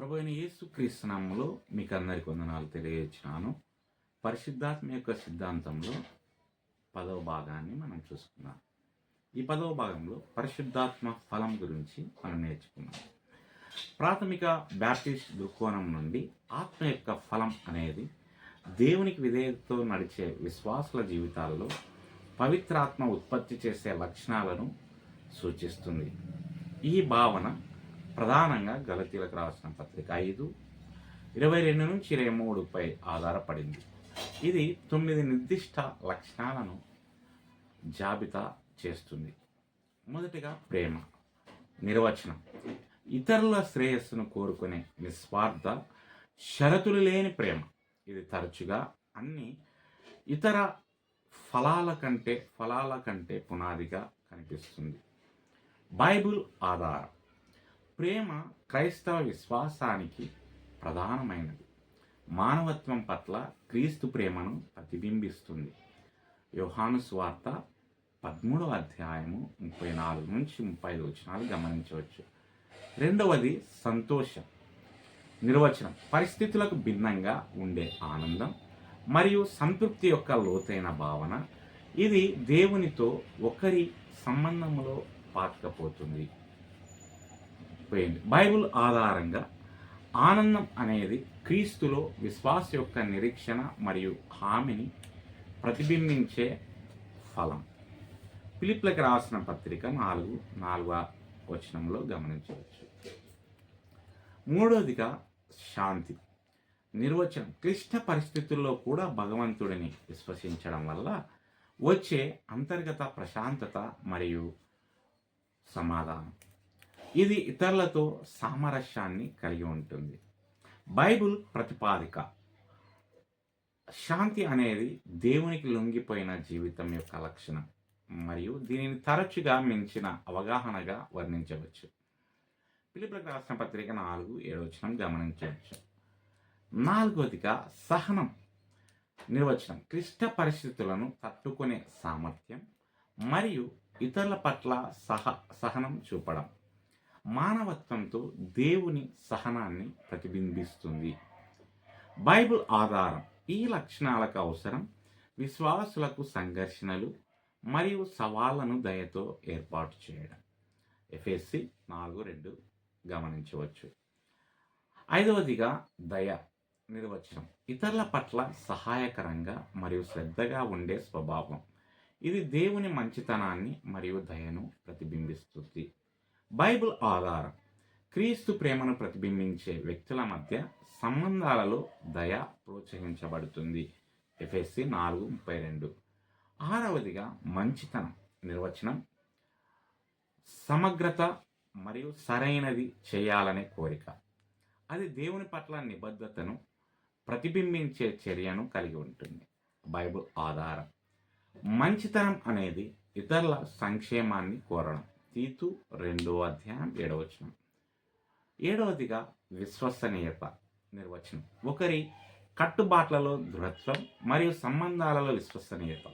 ప్రభు అయిన యేసు క్రీస్తునామంలో మీకు అందరికి వందనాలు తెలియజేసినాను పరిశుద్ధాత్మ యొక్క సిద్ధాంతంలో పదవ భాగాన్ని మనం చూసుకున్నాం ఈ పదవ భాగంలో పరిశుద్ధాత్మ ఫలం గురించి మనం నేర్చుకున్నాం ప్రాథమిక బ్యాప్టిస్ట్ దృక్కోణం నుండి ఆత్మ యొక్క ఫలం అనేది దేవునికి విధేయతతో నడిచే విశ్వాసుల జీవితాల్లో పవిత్రాత్మ ఉత్పత్తి చేసే లక్షణాలను సూచిస్తుంది. ఈ భావన ప్రధానంగా గలతీలకు రాసిన పత్రిక ఐదు ఇరవై రెండు నుంచి ఇరవై మూడుపై ఆధారపడింది. ఇది తొమ్మిది నిర్దిష్ట లక్షణాలను జాబితా చేస్తుంది. మొదటిగా ప్రేమ నిర్వచనం. ఇతరుల శ్రేయస్సును కోరుకునే నిస్వార్థ షరతులు లేని ప్రేమ. ఇది తరచుగా అన్ని ఇతర ఫలాల కంటే ఫలాల కంటే పునాదిగా కనిపిస్తుంది. బైబుల్ ఆధారం. ప్రేమ క్రైస్తవ విశ్వాసానికి ప్రధానమైనది. మానవత్వం పట్ల క్రీస్తు ప్రేమను ప్రతిబింబిస్తుంది. యోహాను స్వార్త పదమూడవ అధ్యాయము ముప్పై నాలుగు నుంచి ముప్పై ఐదు వచనాలు గమనించవచ్చు. రెండవది సంతోషం. నిర్వచనం పరిస్థితులకు భిన్నంగా ఉండే ఆనందం మరియు సంతృప్తి యొక్క లోతైన భావన. ఇది దేవునితో ఒకరి సంబంధంలో పాతకపోతుంది. పోయింది బైబుల్ ఆధారంగా ఆనందం అనేది క్రీస్తులో విశ్వాస యొక్క నిరీక్షణ మరియు హామీని ప్రతిబింబించే ఫలం. పిలిప్లకు రాసిన పత్రిక నాలుగు నాలుగవ వచనంలో గమనించవచ్చు. మూడవదిగా శాంతి. నిర్వచనం. క్లిష్ట పరిస్థితుల్లో కూడా భగవంతుడిని విశ్వసించడం వల్ల వచ్చే అంతర్గత ప్రశాంతత మరియు సమాధానం. ఇది ఇతరులతో సామరస్యాన్ని కలిగి ఉంటుంది. బైబుల్ ప్రతిపాదిక. శాంతి అనేది దేవునికి లొంగిపోయిన జీవితం యొక్క లక్షణం మరియు దీనిని తరచుగా మించిన అవగాహనగా వర్ణించవచ్చు. పిలుపులకు రాసిన పత్రిక నాలుగు ఏడవచనం గమనించవచ్చు. నాలుగవదిగా సహనం నిర్వచనం. క్లిష్ట పరిస్థితులను తట్టుకునే సామర్థ్యం మరియు ఇతరుల పట్ల సహ సహనం చూపడం. మానవత్వంతో దేవుని సహనాన్ని ప్రతిబింబిస్తుంది. బైబిల్ ఆధారం ఈ లక్షణాలకు అవసరం. విశ్వాసులకు సంఘర్షణలు మరియు సవాళ్ళను దయతో ఏర్పాటు చేయడం. ఎఫ్ఎస్సి నాలుగు రెండు గమనించవచ్చు. ఐదవదిగా దయ నిర్వచనం. ఇతరుల పట్ల సహాయకరంగా మరియు శ్రద్ధగా ఉండే స్వభావం. ఇది దేవుని మంచితనాన్ని మరియు దయను ప్రతిబింబిస్తుంది. బైబిల్ ఆధారం. క్రీస్తు ప్రేమను ప్రతిబింబించే వ్యక్తుల మధ్య సంబంధాలలో దయ ప్రోత్సహించబడుతుంది. ఎఫ్ఎస్సి నాలుగు ముప్పై రెండు. ఆరవదిగా మంచితనం నిర్వచనం. సమగ్రత మరియు సరైనది చేయాలనే కోరిక. అది దేవుని పట్ల నిబద్ధతను ప్రతిబింబించే చర్యను కలిగి ఉంటుంది. బైబుల్ ఆధారం. మంచితనం అనేది ఇతరుల సంక్షేమాన్ని కోరడం. తీతు రెండో అధ్యాయం ఏడవచనం ఏడవదిగా విశ్వసనీయత నిర్వచనం. ఒకరి కట్టుబాట్లలో దృఢత్వం మరియు సంబంధాలలో విశ్వసనీయత.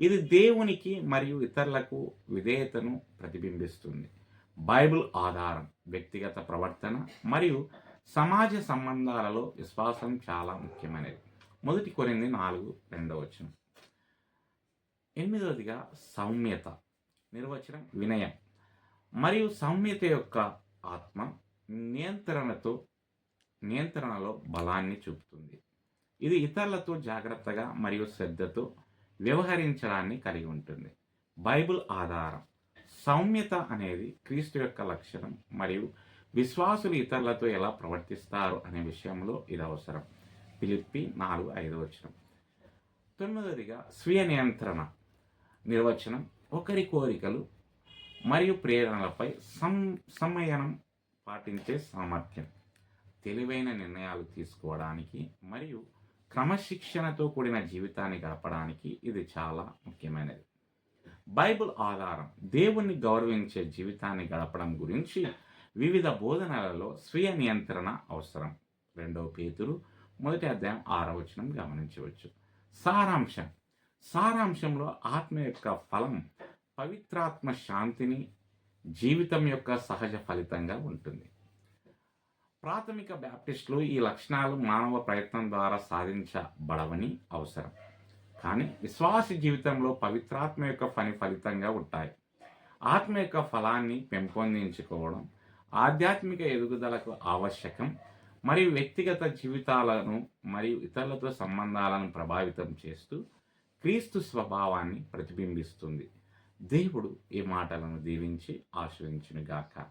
ఇది దేవునికి మరియు ఇతరులకు విధేయతను ప్రతిబింబిస్తుంది. బైబిల్ ఆధారం వ్యక్తిగత ప్రవర్తన మరియు సమాజ సంబంధాలలో విశ్వాసం చాలా ముఖ్యమైనది. మొదటి కొరింది నాలుగు రెండవ వచనం. ఎనిమిదవదిగా సౌమ్యత. నిర్వచనం వినయం. మరియు సౌమ్యత యొక్క ఆత్మ నియంత్రణతో నియంత్రణలో బలాన్ని చూపుతుంది. ఇది ఇతరులతో జాగ్రత్తగా మరియు శ్రద్ధతో వ్యవహరించడాన్ని కలిగి ఉంటుంది. బైబుల్ ఆధారం. సౌమ్యత అనేది క్రీస్తు యొక్క లక్షణం మరియు విశ్వాసులు ఇతరులతో ఎలా ప్రవర్తిస్తారు అనే విషయంలో ఇది అవసరం. పిలిపి నాలుగు ఐదు వచనం. తొమ్మిదవదిగా స్వీయ నియంత్రణ నిర్వచనం ఒకరి కోరికలు మరియు ప్రేరణలపై సం సమయనం పాటించే సామర్థ్యం తెలివైన నిర్ణయాలు తీసుకోవడానికి మరియు క్రమశిక్షణతో కూడిన జీవితాన్ని గడపడానికి ఇది చాలా ముఖ్యమైనది. బైబుల్ ఆధారం దేవుణ్ణి గౌరవించే జీవితాన్ని గడపడం గురించి వివిధ బోధనలలో స్వీయ నియంత్రణ అవసరం. రెండవ పేతురు మొదటి అధ్యాయం ఆరవచనం గమనించవచ్చు. సారాంశం సారాంశంలో ఆత్మ యొక్క ఫలం పవిత్రాత్మ శాంతిని జీవితం యొక్క సహజ ఫలితంగా ఉంటుంది. ప్రాథమిక బ్యాప్టిస్టులు ఈ లక్షణాలు మానవ ప్రయత్నం ద్వారా సాధించబడవని అవసరం. కానీ విశ్వాస జీవితంలో పవిత్రాత్మ యొక్క పని ఫలితంగా ఉంటాయి. ఆత్మ యొక్క ఫలాన్ని పెంపొందించుకోవడం ఆధ్యాత్మిక ఎదుగుదలకు ఆవశ్యకం మరియు వ్యక్తిగత జీవితాలను మరియు ఇతరులతో సంబంధాలను ప్రభావితం చేస్తూ క్రీస్తు స్వభావాన్ని ప్రతిబింబిస్తుంది. దేవుడు ఈ మాటలను దీవించి ఆశ్రయించునుగాక